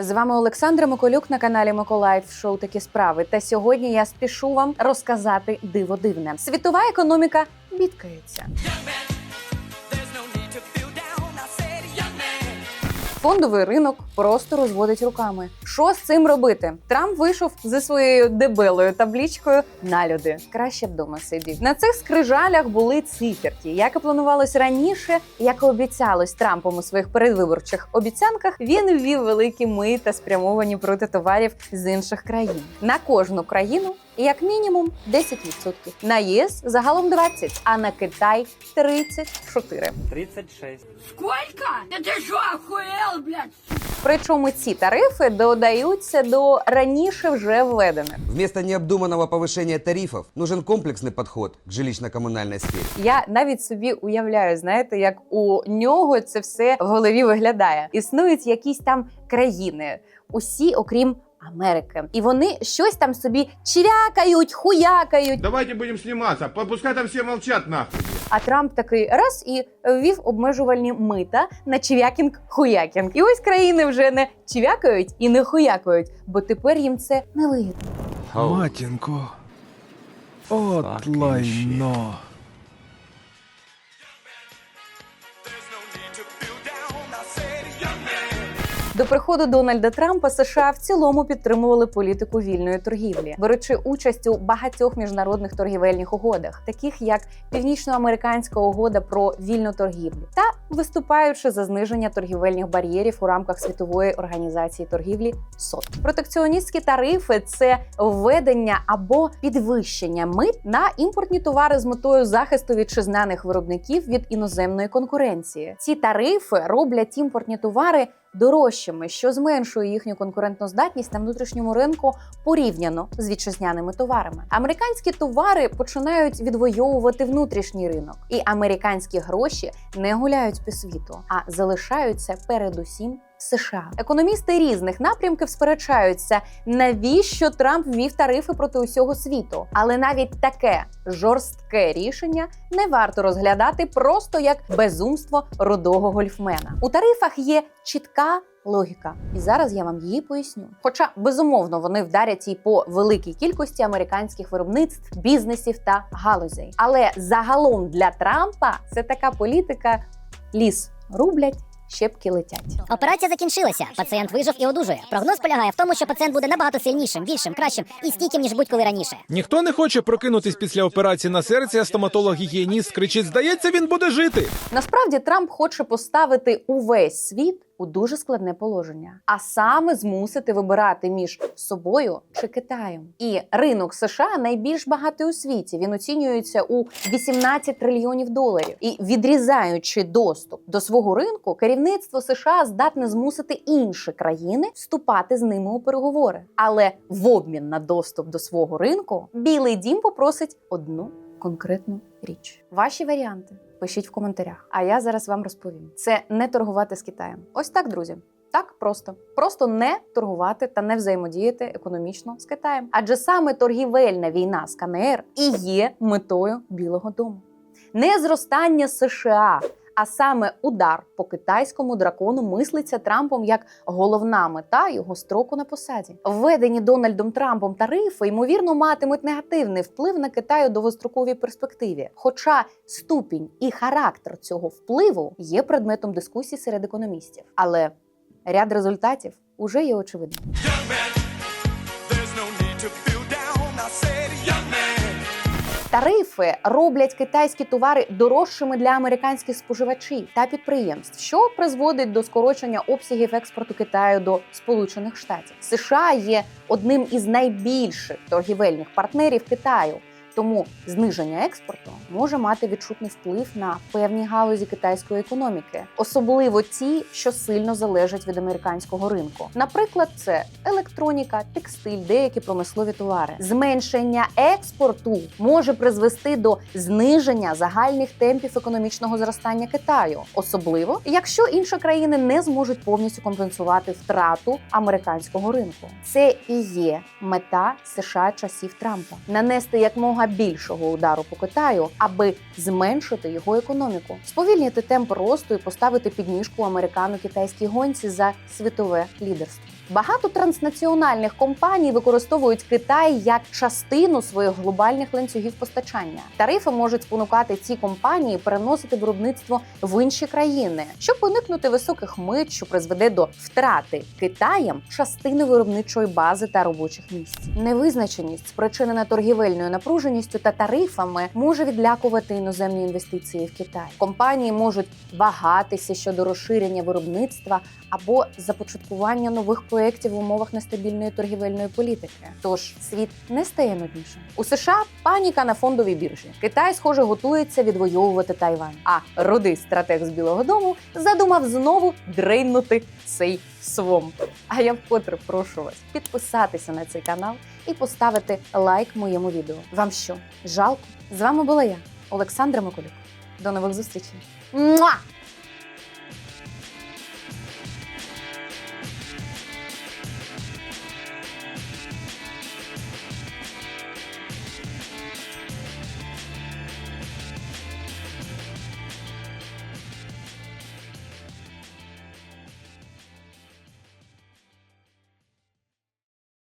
З вами Олександра Миколюк на каналі Миколаїв Шоу такі справи. Та сьогодні я спішу вам розказати диво дивне. Світова економіка бідкається. Фондовий ринок просто розводить руками. Що з цим робити? Трамп вийшов зі своєю дебелою таблічкою на люди. Краще б дома сидів. На цих скрижалях були циферки. Як і планувалось раніше, як і обіцялось Трампом у своїх передвиборчих обіцянках, він ввів великі мита, спрямовані проти товарів з інших країн. На кожну країну як мінімум 10%. На ЄС загалом 20%, а на Китай 34%. 36. Сколько? Да ты что, охуел, блядь? Причому ці тарифи додаються до раніше вже введених. Вместо необдуманного повышения тарифов нужен комплексный подход к жилищно-коммунальной сфере. Я навіть собі уявляю, знаєте, як у нього це все в голові виглядає. Існують якісь там країни, усі, окрім. Америки, і вони щось там собі чирякають, хуякають. Давайте будем сниматься. П- Пускай там все молчат нахуй. А Трамп такий раз і ввів обмежувальні мита на чивякінг хуякінг. І ось країни вже не чивякають і не хуякають, бо тепер їм це не вигідно. Матінко. От лайно. До приходу Дональда Трампа США в цілому підтримували політику вільної торгівлі, беручи участь у багатьох міжнародних торгівельних угодах, таких як Північноамериканська угода про вільну торгівлю, та виступаючи за зниження торгівельних бар'єрів у рамках світової організації торгівлі СОТ. Протекціоністські тарифи це введення або підвищення мит на імпортні товари з метою захисту вітчизняних виробників від іноземної конкуренції. Ці тарифи роблять імпортні товари дорожчими, що зменшує їхню конкурентноздатність на внутрішньому ринку порівняно з вітчизняними товарами. Американські товари починають відвоювати внутрішній ринок, і американські гроші не гуляють по світу, а залишаються передусім. США економісти різних напрямків сперечаються, навіщо Трамп ввів тарифи проти усього світу. Але навіть таке жорстке рішення не варто розглядати просто як безумство рудого гольфмена. У тарифах є чітка. Логіка, і зараз я вам її поясню. Хоча безумовно вони вдарять і по великій кількості американських виробництв, бізнесів та галузей. Але загалом для Трампа це така політика: ліс рублять, щепки летять. Операція закінчилася. Пацієнт вижив і одужує. Прогноз полягає в тому, що пацієнт буде набагато сильнішим, більшим, кращим і стійким, ніж будь-коли раніше. Ніхто не хоче прокинутись після операції на серці, а стоматолог-гігієніст кричить: здається, він буде жити. Насправді Трамп хоче поставити увесь світ у дуже складне положення, а саме змусити вибирати між собою чи Китаєм. І ринок США найбільш багатий у світі. Він оцінюється у 18 трильйонів доларів. І відрізаючи доступ до свого ринку, керівництво США здатне змусити інші країни вступати з ними у переговори. Але в обмін на доступ до свого ринку Білий Дім попросить одну конкретну річ. Ваші варіанти пишіть в коментарях. А я зараз вам розповім: це не торгувати з Китаєм. Ось так, друзі. Так просто, просто не торгувати та не взаємодіяти економічно з Китаєм. Адже саме торгівельна війна з КНР і є метою Білого Дому. Не зростання США, а саме удар по китайському дракону мислиться Трампом як головна мета його строку на посаді. Введені Дональдом Трампом тарифи ймовірно матимуть негативний вплив на Китай у довгостроковій перспективі. Хоча ступінь і характер цього впливу є предметом дискусій серед економістів. Але ряд результатів уже є очевидним. Тарифи роблять китайські товари дорожчими для американських споживачів та підприємств, що призводить до скорочення обсягів експорту Китаю до Сполучених Штатів. США є одним із найбільших торгівельних партнерів Китаю. Тому зниження експорту може мати відчутний вплив на певні галузі китайської економіки, особливо ті, що сильно залежать від американського ринку. Наприклад, це електроніка, текстиль, деякі промислові товари. Зменшення експорту може призвести до зниження загальних темпів економічного зростання Китаю, особливо якщо інші країни не зможуть повністю компенсувати втрату американського ринку. Це і є мета США часів Трампа нанести якмога більшого удару по Китаю, аби зменшити його економіку, сповільнити темп росту і поставити підніжку американо-китайській гонці за світове лідерство. Багато транснаціональних компаній використовують Китай як частину своїх глобальних ланцюгів постачання. Тарифи можуть спонукати ці компанії переносити виробництво в інші країни, щоб уникнути високих мит, що призведе до втрати Китаєм частини виробничої бази та робочих місць. Невизначеність, спричинена торгівельною напруженістю та тарифами, може відлякувати іноземні інвестиції в Китай. Компанії можуть вагатися щодо розширення виробництва або започаткування нових проєктів в умовах нестабільної торгівельної політики. Тож світ не стає нуднішим. У США паніка на фондовій біржі. Китай, схоже, готується відвоювати Тайвань. А рудий стратег з Білого Дому задумав знову дрейнути цей свомп. А я вкотре прошу вас підписатися на цей канал і поставити лайк моєму відео. Вам що? Жалко? З вами була я, Олександра Миколюк. До нових зустрічей. Муа!